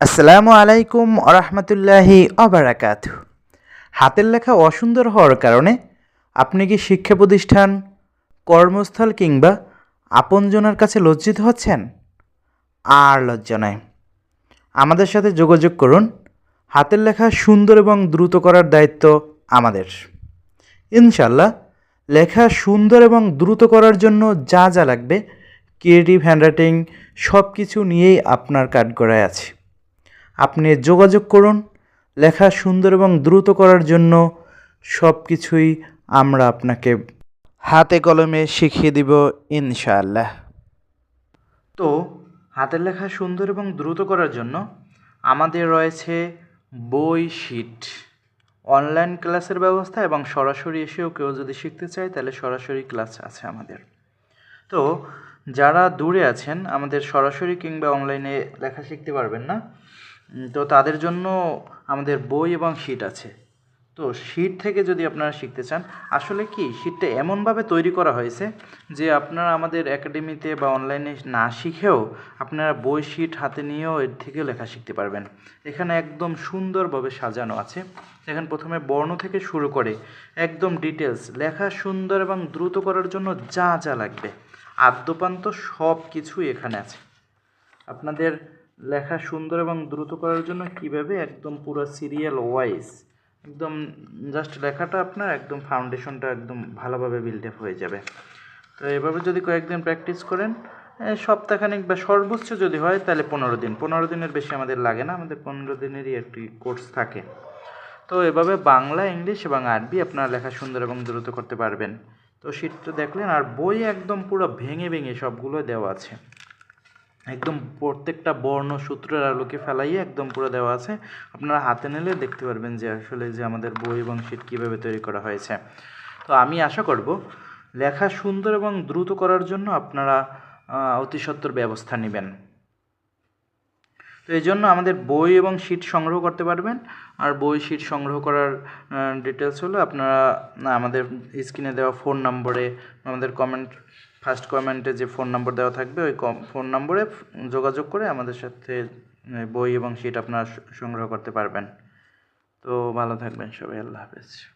আসসালামু আলাইকুম আরহামতুল্লাহি অবরাকাত হাতের লেখা অসুন্দর হওয়ার কারণে আপনি কি শিক্ষা প্রতিষ্ঠান, কর্মস্থল কিংবা আপনজনের কাছে লজ্জিত হচ্ছেন? আর লজ্জা নয় আমাদের সাথে যোগাযোগ করুন। হাতের লেখা সুন্দর এবং দ্রুত করার দায়িত্ব আমাদের। ইনশাল্লাহ লেখা সুন্দর এবং দ্রুত করার জন্য যা যা লাগবে, ক্রিয়েটিভ হ্যান্ডরাইটিং সব কিছু নিয়েই আপনার কাঠগড়ায় আছে। আপনি যোগাযোগ করুন, লেখা সুন্দর এবং দ্রুত করার জন্য সব কিছুই আমরা আপনাকে হাতে কলমে শিখিয়ে দিব ইনশাআল্লাহ। তো হাতের লেখা সুন্দর এবং দ্রুত করার জন্য আমাদের রয়েছে বই শিট। অনলাইন ক্লাসের ব্যবস্থা এবং সরাসরি এসেও কেউ যদি শিখতে চায়, তাহলে সরাসরি ক্লাস আছে আমাদের। তো যারা দূরে আছেন, আমাদের সরাসরি কিংবা অনলাইনে লেখা শিখতে পারবেন না তো তাদের জন্য আমাদের বই এবং শিট আছে। তো শিট থেকে যদি আপনারা শিখতে চান, আসলে কি শিটটা এমনভাবে তৈরি করা হয়েছে যে আপনারা আমাদের একাডেমিতে বা অনলাইনে না শিখেও আপনারা বই, শিট হাতে নিয়েও এর থেকে লেখা শিখতে পারবেন। এখানে একদম সুন্দরভাবে সাজানো আছে। এখানে প্রথমে বর্ণ থেকে শুরু করে একদম ডিটেলস লেখা সুন্দর এবং দ্রুত করার জন্য যা যা লাগবে। আদ্যপান্ত সব কিছুই এখানে আছে। আপনাদের লেখা সুন্দর এবং দ্রুত করার জন্য কীভাবে একদম পুরো সিরিয়াল ওয়াইজ একদম জাস্ট লেখাটা আপনার একদম ফাউন্ডেশনটা একদম ভালোভাবে বিল্ড আপ হয়ে যাবে। তো এভাবে যদি কয়েকদিন প্র্যাকটিস করেন সপ্তাহখানিক বা সর্বোচ্চ যদি হয় তাহলে পনেরো দিন। পনেরো দিনের বেশি আমাদের লাগে না, আমাদের পনেরো দিনেরই একটি কোর্স থাকে। তো এভাবে বাংলা, ইংলিশ এবং আরবি আপনারা লেখা সুন্দর এবং দ্রুত করতে পারবেন। তো শীটটা দেখলেন আর বই একদম পুরো ভেঙে ভেঙে সবগুলো দেওয়া আছে। একদম প্রত্যেকটা বর্ণ সূত্রের আলোকে ফেলাইয়ে একদম পুরো দেওয়া আছে। আপনারা হাতে নিলে দেখতে পারবেন যে আসলে যে আমাদের বই এবং শীট কীভাবে তৈরি করা হয়েছে। তো আমি আশা করব, লেখা সুন্দর এবং দ্রুত করার জন্য আপনারা অতি ব্যবস্থা নেবেন। তো এই জন্য আমাদের বই এবং শীট সংগ্রহ করতে পারবেন। আর বই, শীট সংগ্রহ করার ডিটেলস হলো আপনারা, আমাদের স্ক্রিনে দেওয়া ফোন নম্বরে আমাদের কমেন্ট ফার্স্ট কমেন্টে যে ফোন নম্বর দেওয়া থাকবে, ওই ফোন নম্বরে যোগাযোগ করে আমাদের সাথে বই এবং সিট আপনারা সংগ্রহ করতে পারবেন। তো ভালো থাকবেন সবাই, আল্লাহ হাফেজ।